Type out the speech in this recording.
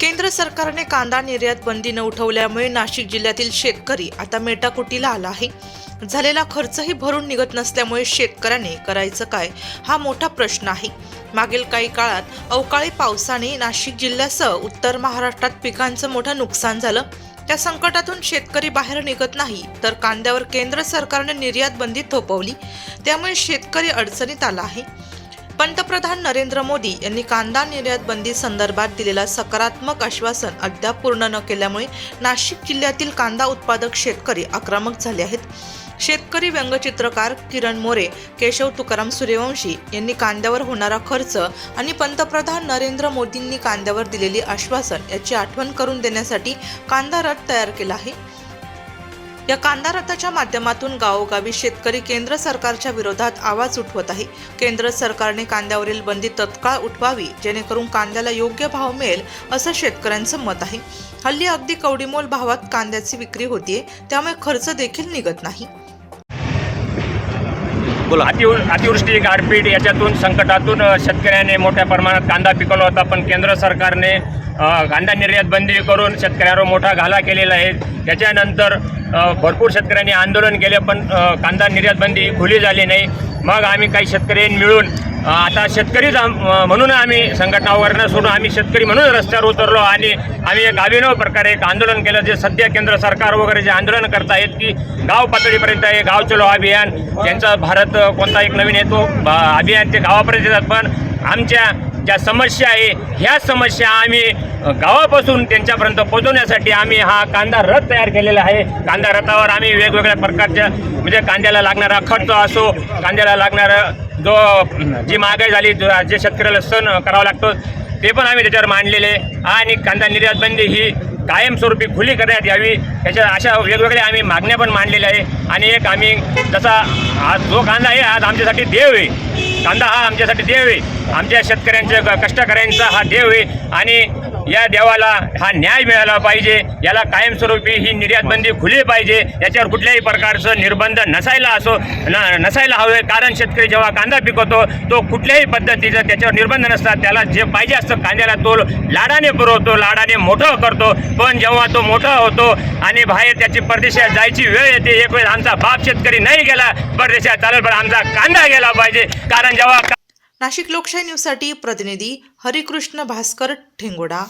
केंद्र सरकारने कांदा निर्यात बंदी न उठवल्यामुळे नाशिक जिल्ह्यातील शेतकरी आता मेटाकुटीला आला आहे. झालेला खर्चही भरून निघत नसल्यामुळे शेतकऱ्याने करायचं काय हा मोठा प्रश्न आहे. मागील काही काळात अवकाळी पावसाने नाशिक जिल्ह्यासह उत्तर महाराष्ट्रात पिकांचं मोठं नुकसान झालं. त्या संकटातून शेतकरी बाहेर निघत नाही तर कांद्यावर केंद्र सरकारने निर्यात बंदी थोपवली. त्यामुळे शेतकरी अडचणीत आला आहे. पंतप्रधान नरेंद्र मोदी यांनी कांदा निर्यात बंदी संदर्भात दिलेला सकारात्मक आश्वासन अद्याप पूर्ण न केल्यामुळे नाशिक जिल्ह्यातील कांदा उत्पादक शेतकरी आक्रमक झाले आहेत. शेतकरी व्यंगचित्रकार किरण मोरे केशव तुकाराम सूर्यवंशी यांनी कांद्यावर होणारा खर्च आणि पंतप्रधान नरेंद्र मोदींनी कांद्यावर दिलेली आश्वासन याची आठवण करून देण्यासाठी कांदा रथ तयार केला आहे. या कांदा रथाच्या माध्यमातून गावोगावी शेतकरी केंद्र सरकारच्या विरोधात आवाज उठवत आहे. केंद्र सरकारने कांद्यावरील बंदी तत्काळ उठवावी जेणेकरून कांद्याला योग्य भाव मिळेल असं शेतकऱ्यांचं मत आहे. हल्ली अगदी कवडीमोल भावात कांद्याची विक्री होतीये त्यामुळे खर्च देखील निघत नाही. बोला. अतिवृ अतिवृष्टी गारपीट याच्यातून संकटातून शेतकऱ्याने मोठ्या प्रमाणात कांदा पिकवला होता पण केंद्र सरकारने कांदा निर्यात बंदी करून शेतकऱ्यावर मोठा घाला केलेला आहे. त्याच्यानंतर भरपूर शेतकऱ्यांनी आंदोलन केले पण कांदा निर्यातबंदी खुली झाली नाही. मग आम्ही काही शेतकरी मिळून आता शेतकरीच म्हणून आम्ही संघटना वगैरे सोडून आम्ही शेतकरी म्हणून रस्त्यावर उतरलो आणि आम्ही एक अभिनव प्रकारे एक आंदोलन केलं जे सध्या केंद्र सरकार वगैरे जे आंदोलन करतायत की गाव पातळीपर्यंत हे गाव चलो अभियान त्यांचा भारत कोणता एक नवीन येतो अभियान ते गावापर्यंत येतात. पण आमच्या ज्या समस्या आहे ह्या समस्या आम्ही गावापासून त्यांच्यापर्यंत पोहोचवण्यासाठी आम्ही हा कांदा रथ तयार केलेला आहे. कांदा रथावर आम्ही वेगवेगळ्या प्रकारच्या म्हणजे कांद्याला लागणारा खर्च असो कांद्याला लागणारा जो जी महागाई झाली जो जे शेतकऱ्याला सण करावा लागतो ते पण आम्ही त्याच्यावर मांडलेले. आणि कांदा निर्यात बंदी ही कायमस्वरूपी खुली करण्यात यावी याच्या अशा वेगवेगळ्या आम्ही मागण्या पण मांडलेल्या आहे. आणि एक आम्ही जसा आज जो कांदा आहे आज आमच्यासाठी देव आहे. कांदा हा आमच्यासाठी देव आहे. आमच्या शेतकऱ्यांच्या क- कष्टकऱ्यांचा हा देव आहे. आणि या देवाला हा न्याय मिळाला पाहिजे. याला कायमस्वरूपी ही निर्यात बंदी खुली पाहिजे. याच्यावर कुठल्याही प्रकारचं निर्बंध नसायला असो न नसायला हवे. कारण शेतकरी जेव्हा कांदा पिकवतो तो कुठल्याही पद्धतीचं त्याच्यावर निर्बंध नसतात. त्याला जे पाहिजे असतं कांद्याला तो लाडाने पुरवतो लाडाने मोठं करतो. पण जेव्हा तो मोठा होतो आणि बाहेर त्याची परदेशात जायची वेळ येते एक वेळ आमचा बाप शेतकरी नाही गेला परदेशात चालेल पण आमचा कांदा गेला पाहिजे. कारण जेव्हा नाशिक लोकशाही न्यूजसाठी प्रतिनिधी हरिकृष्ण भास्कर ठेंगोडा